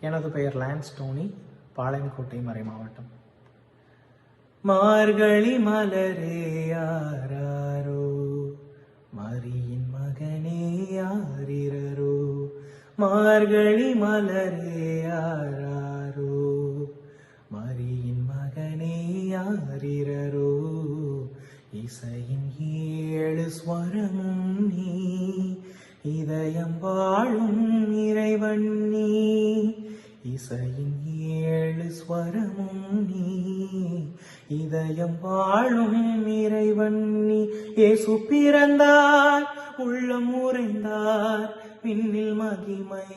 எனது பெயர் லான்ஸ் டோனி பாளையங்கோட்டை மறை மாவட்டம். மார்கழி மலரே யாரோ மரியின் மகனே யாரிரரோ? மார்கழி மலரே யாரோ மரியின் மகனே யாரிரரோ? இசையின் ஏழு ஸ்வரமும் நீ இதயம் வாழும் இறைவன் நீ. இசையின் ஏழு ஸ்வரமும் நீ. இதயம் வாழும் இறைவன் நீ. ஏசு பிறந்தார் உள்ளம் உறைந்தார் விண்ணில் மகிமை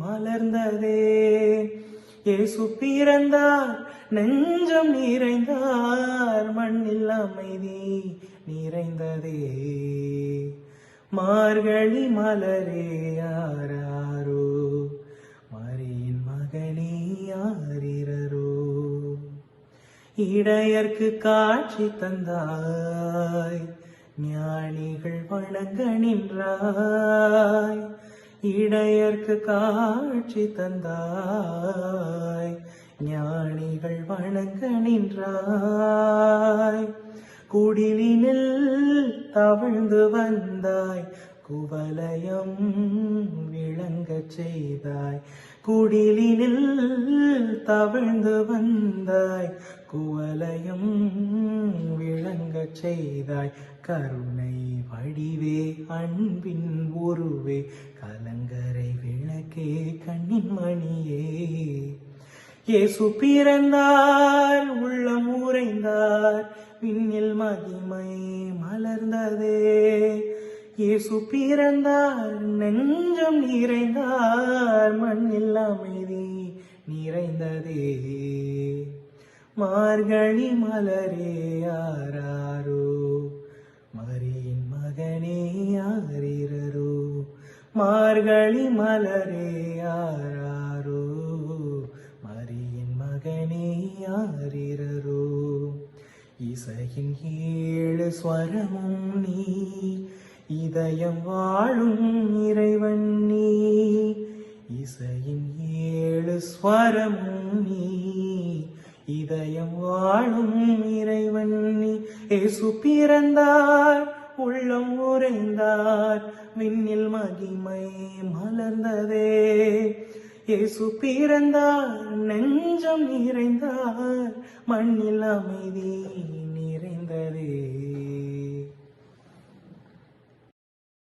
மலர்ந்ததே. இயேசு பிறந்தார் நெஞ்சம் நிறைந்தார் மண்ணில் அமைதி நிறைந்ததே. மார்கழி மலரே யாராரோ இடையர்க்கு காட்சி தந்தாய். ஞானிகள் வணங்க நின்றாய். இடையர்க்கு காட்சி தந்தாய். ஞானிகள் வணங்க நின்றாய். குடிலினில் தவழ்ந்து வந்தாய். குவலயம் விளங்கச் செய்தாய். குடிலினில் தவழ்ந்து வந்தாய். குவலையும் விளங்கச் செய்தாய். கருணை வடிவே அன்பின் உருவே கலங்கரை விளக்கே கண்ணின் மணியே. இயேசு பிறந்தார் உள்ளம் உறைந்தார் விண்ணில் மகிமை மலர்ந்ததே. இயேசு பிறந்தார் நெஞ்சம் நிறைந்தார் மண்ணில் அமைதி நிறைந்ததே. மார்கழி மலரே யாராரோ மரியின் மகனே யாரிரரோ மார்கழி மலரே யாராரோ மரியின் மகனே யாரிரரோ. இசையின் ஏழு ஸ்வரமும் நீ இதயம் வாழும் இறைவன் நீ. இசையின் ஏழு ஸ்வரமும் நீ. இதயம் வாழும் இறைவன் நீ. ஏசு பிறந்தார் உள்ளம் உறைந்தார் விண்ணில் மகிமை மலர்ந்ததே. இயேசு பிறந்தார் நெஞ்சம் நிறைந்தார் மண்ணில் அமைதி